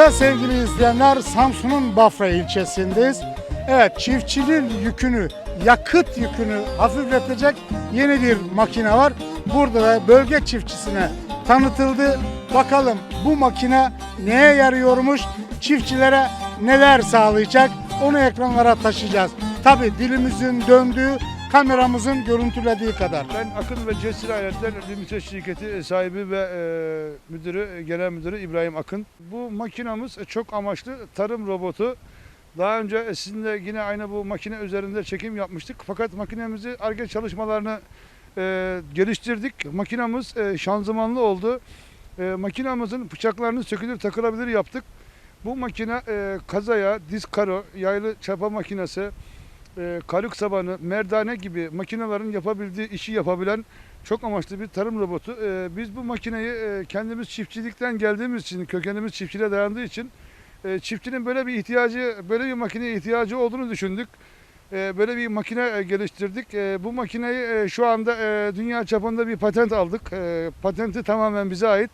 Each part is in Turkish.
Evet sevgili izleyenler Samsun'un Bafra ilçesindeyiz. Evet çiftçinin yükünü, yakıt yükünü hafifletecek yeni bir makine var. Burada da bölge çiftçisine tanıtıldı. Bakalım bu makine neye yarıyormuş, çiftçilere neler sağlayacak onu ekranlara taşıyacağız. Tabi dilimizin döndüğü, kameramızın görüntülediği kadar. Ben Akın ve Cesur Aletler Limited şirketi sahibi ve e, müdürü, e, genel müdürü İbrahim Akın. Bu makinamız çok amaçlı tarım robotu. Daha önce sizinle yine aynı bu makine üzerinde çekim yapmıştık. Fakat makinemizi ARGE çalışmalarını e, geliştirdik. Makinamız e, şanzımanlı oldu. E, makinamızın bıçaklarını sökülür takılabilir yaptık. Bu makine e, kazaya, diz karo, yaylı çapa makinesi, e, karık sabanı, merdane gibi makinelerin yapabildiği işi yapabilen çok amaçlı bir tarım robotu. E, biz bu makineyi e, kendimiz çiftçilikten geldiğimiz için, kökenimiz çiftçiliğe dayandığı için e, çiftçinin böyle bir ihtiyacı, böyle bir makineye ihtiyacı olduğunu düşündük. E, böyle bir makine e, geliştirdik. E, bu makineyi e, şu anda e, dünya çapında bir patent aldık. E, patenti tamamen bize ait.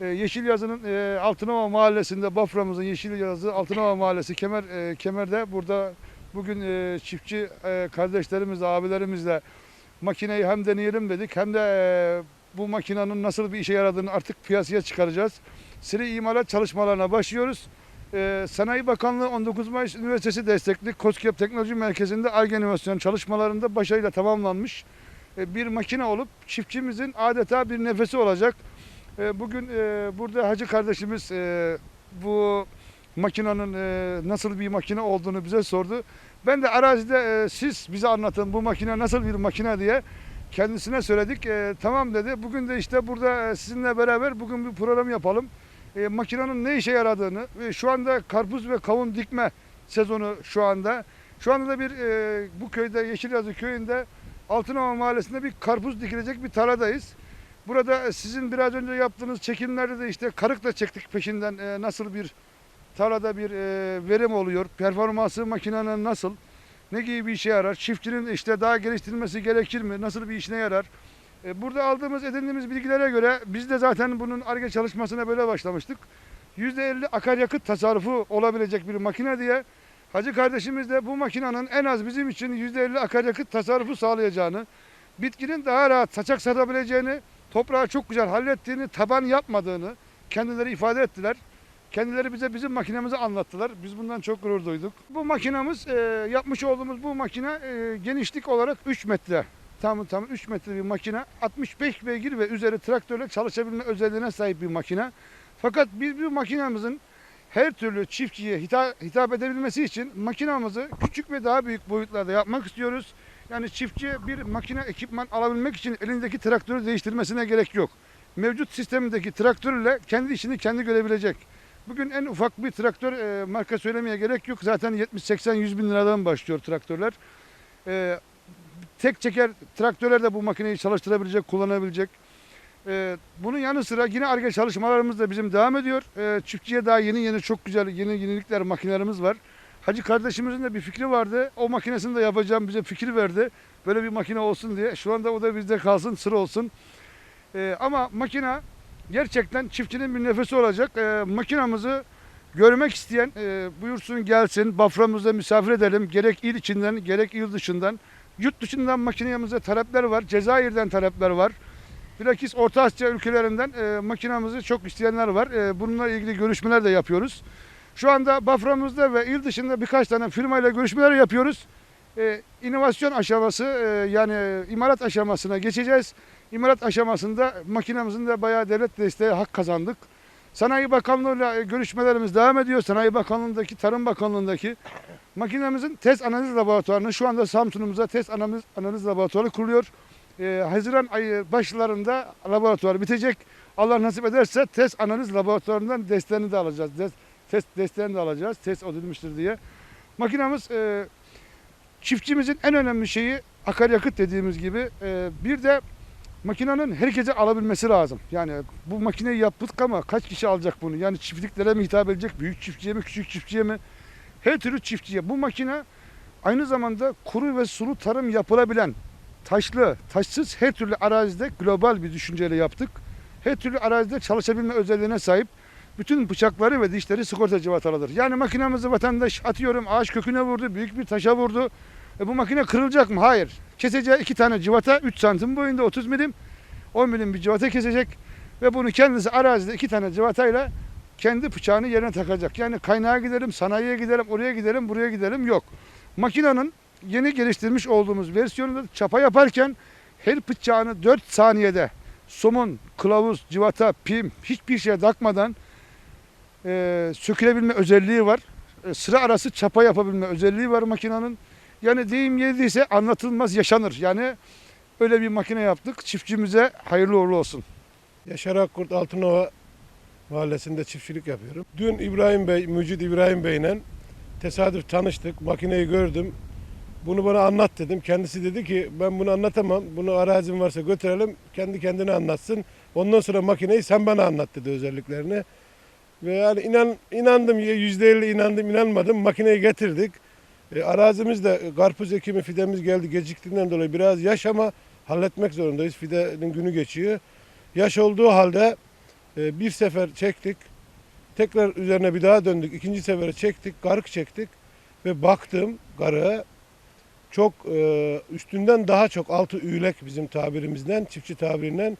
E, Yeşilyazı'nın e, Altınova mahallesinde, Bafra'mızın Yeşilyazı Altınova mahallesi Kemer e, Kemer'de burada bugün e, çiftçi e, kardeşlerimizle, abilerimizle makineyi hem deneyelim dedik hem de e, bu makinenin nasıl bir işe yaradığını artık piyasaya çıkaracağız. Seri imalat çalışmalarına başlıyoruz. E, Sanayi Bakanlığı 19 Mayıs Üniversitesi destekli KOSGEB Teknoloji Merkezi'nde ARGE inovasyon çalışmalarında başarıyla tamamlanmış e, bir makine olup çiftçimizin adeta bir nefesi olacak. E, Bugün e, burada Hacı kardeşimiz e, bu makinenin e, nasıl bir makine olduğunu bize sordu. Ben de arazide e, siz bize anlatın bu makine nasıl bir makine diye kendisine söyledik. E, tamam dedi. Bugün de işte burada e, sizinle beraber bugün bir program yapalım. E, makinenin ne işe yaradığını ve şu anda karpuz ve kavun dikme sezonu şu anda. Şu anda da bir e, bu köyde Yeşilyazı köyünde Altınova mahallesinde bir karpuz dikilecek bir taradayız. Burada sizin biraz önce yaptığınız çekimlerde de işte karık da çektik peşinden e, nasıl bir tarlada bir e, verim oluyor. Performansı makinenin nasıl? Ne gibi bir işe yarar? Çiftçinin işte daha geliştirilmesi gerekir mi? Nasıl bir işine yarar? E, burada aldığımız, edindiğimiz bilgilere göre biz de zaten bunun ARGE çalışmasına böyle başlamıştık. %50 akaryakıt tasarrufu olabilecek bir makine diye Hacı kardeşimiz de bu makinenin en az bizim için %50 akaryakıt tasarrufu sağlayacağını, bitkinin daha rahat saçak satabileceğini, toprağı çok güzel hallettiğini, taban yapmadığını kendileri ifade ettiler. Kendileri bize bizim makinemizi anlattılar. Biz bundan çok gurur duyduk. Bu makinamız e, yapmış olduğumuz bu makine e, genişlik olarak 3 metre. Tam tam 3 metre bir makine. 65 beygir ve üzeri traktörle çalışabilme özelliğine sahip bir makine. Fakat biz bu makinamızın her türlü çiftçiye hitap, hitap edebilmesi için makinamızı küçük ve daha büyük boyutlarda yapmak istiyoruz. Yani çiftçi bir makine ekipman alabilmek için elindeki traktörü değiştirmesine gerek yok. Mevcut sistemdeki traktörle kendi işini kendi görebilecek. Bugün en ufak bir traktör e, marka söylemeye gerek yok. Zaten 70-80-100 bin liradan başlıyor traktörler. E, tek çeker traktörler de bu makineyi çalıştırabilecek, kullanabilecek. E, bunun yanı sıra yine ARGE çalışmalarımız da bizim devam ediyor. E, çiftçiye daha yeni yeni çok güzel yeni yenilikler, makinelerimiz var. Hacı kardeşimizin de bir fikri vardı. O makinesini de yapacağım bize fikir verdi. Böyle bir makine olsun diye. Şu anda o da bizde kalsın, sır olsun. E, ama makine gerçekten çiftçinin bir nefesi olacak. E, makinamızı görmek isteyen e, buyursun gelsin. Baframızda misafir edelim. Gerek il içinden gerek il dışından. Yurt dışından makinemize talepler var. Cezayir'den talepler var. Bilakis Orta Asya ülkelerinden e, makinamızı çok isteyenler var. E, bununla ilgili görüşmeler de yapıyoruz. Şu anda Bafra'mızda ve il dışında birkaç tane firmayla görüşmeler yapıyoruz. E, inovasyon aşaması e, yani imalat aşamasına geçeceğiz. İmalat aşamasında makinemizin de bayağı devlet desteği hak kazandık. Sanayi Bakanlığı'yla görüşmelerimiz devam ediyor. Sanayi Bakanlığı'ndaki, Tarım Bakanlığı'ndaki makinemizin test analiz laboratuvarını şu anda Samsun'umuza test analiz, analiz laboratuvarı kuruluyor. Ee, Haziran ayı başlarında laboratuvar bitecek. Allah nasip ederse test analiz laboratuvarından desteğini de alacağız. Des- test desteğini de alacağız. Test edilmiştir diye. Makinamız e, çiftçimizin en önemli şeyi akaryakıt dediğimiz gibi. E, bir de makinenin herkese alabilmesi lazım. Yani bu makineyi yaptık ama kaç kişi alacak bunu? Yani çiftliklere mi hitap edecek? Büyük çiftçiye mi, küçük çiftçiye mi? Her türlü çiftçiye. Bu makine aynı zamanda kuru ve sulu tarım yapılabilen taşlı, taşsız her türlü arazide global bir düşünceyle yaptık. Her türlü arazide çalışabilme özelliğine sahip. bütün bıçakları ve dişleri sigorta civatalıdır. Yani makinamızı vatandaş atıyorum ağaç köküne vurdu, büyük bir taşa vurdu. E bu makine kırılacak mı? Hayır. Keseceği iki tane civata 3 santim boyunda 30 milim 10 milim bir civata kesecek ve bunu kendisi arazide iki tane civatayla kendi bıçağını yerine takacak. Yani kaynağa gidelim, sanayiye gidelim, oraya gidelim, buraya gidelim yok. Makinenin yeni geliştirmiş olduğumuz versiyonunda çapa yaparken her bıçağını 4 saniyede somun, kılavuz, civata, pim hiçbir şeye takmadan e, sökülebilme özelliği var. E, sıra arası çapa yapabilme özelliği var makinenin. Yani deyim yediyse anlatılmaz yaşanır. Yani öyle bir makine yaptık. Çiftçimize hayırlı uğurlu olsun. Yaşar Akkurt Altınova mahallesinde çiftçilik yapıyorum. Dün İbrahim Bey, Mücit İbrahim Bey'le tesadüf tanıştık. Makineyi gördüm. Bunu bana anlat dedim. Kendisi dedi ki ben bunu anlatamam. Bunu arazim varsa götürelim. Kendi kendine anlatsın. Ondan sonra makineyi sen bana anlat dedi özelliklerini. Ve yani inan, inandım yüzde elli inandım inanmadım. Makineyi getirdik. E, arazimizde karpuz ekimi fidemiz geldi geciktiğinden dolayı biraz yaş ama halletmek zorundayız. Fidenin günü geçiyor. Yaş olduğu halde e, bir sefer çektik. Tekrar üzerine bir daha döndük. İkinci sefere çektik. Garık çektik. Ve baktım garığa çok e, üstünden daha çok altı üylek bizim tabirimizden, çiftçi tabirinden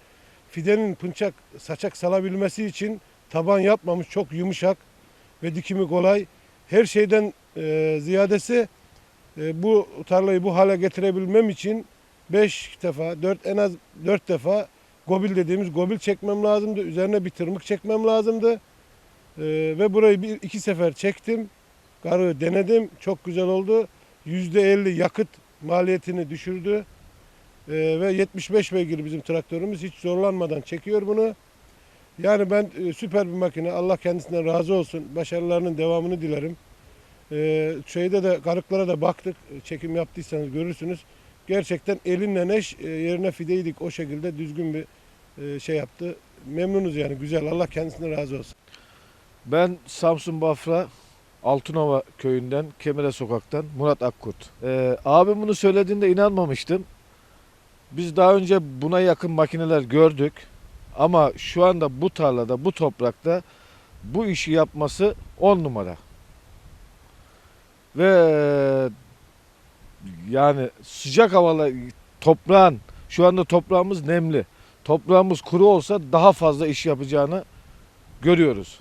fidenin pınçak, saçak salabilmesi için taban yapmamış. Çok yumuşak ve dikimi kolay. Her şeyden e, ziyadesi e, bu tarlayı bu hale getirebilmem için 5 defa, 4 en az 4 defa gobil dediğimiz gobil çekmem lazımdı. Üzerine bir tırmık çekmem lazımdı. Ee, ve burayı bir iki sefer çektim. Garı denedim. Çok güzel oldu. %50 yakıt maliyetini düşürdü. Ee, ve 75 beygir bizim traktörümüz. Hiç zorlanmadan çekiyor bunu. Yani ben e, süper bir makine. Allah kendisinden razı olsun. Başarılarının devamını dilerim. Ee, şeyde de garıklara da baktık. Çekim yaptıysanız görürsünüz. Gerçekten elinle eş e, yerine fideydik o şekilde düzgün bir e, şey yaptı. Memnunuz yani güzel. Allah kendisine razı olsun. Ben Samsun Bafra Altınova köyünden Kemire Sokak'tan Murat Akkurt. Ee, abim bunu söylediğinde inanmamıştım. Biz daha önce buna yakın makineler gördük. Ama şu anda bu tarlada, bu toprakta bu işi yapması on numara. Ve yani sıcak havalı toprağın, şu anda toprağımız nemli. Toprağımız kuru olsa daha fazla iş yapacağını görüyoruz.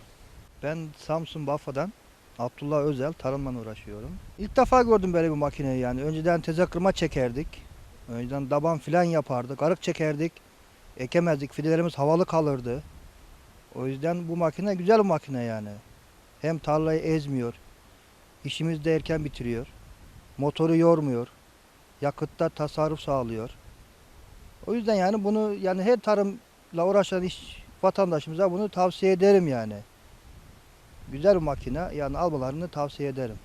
Ben Samsun Bafra'dan Abdullah Özel tarımla uğraşıyorum. İlk defa gördüm böyle bir makineyi yani. Önceden teze kırma çekerdik. Önceden daban filan yapardık. Arık çekerdik. Ekemezdik. Fidelerimiz havalı kalırdı. O yüzden bu makine güzel bir makine yani. Hem tarlayı ezmiyor. İşimizi de erken bitiriyor. Motoru yormuyor. Yakıtta tasarruf sağlıyor. O yüzden yani bunu yani her tarımla uğraşan iş vatandaşımıza bunu tavsiye ederim yani. Güzel bir makine yani almalarını tavsiye ederim.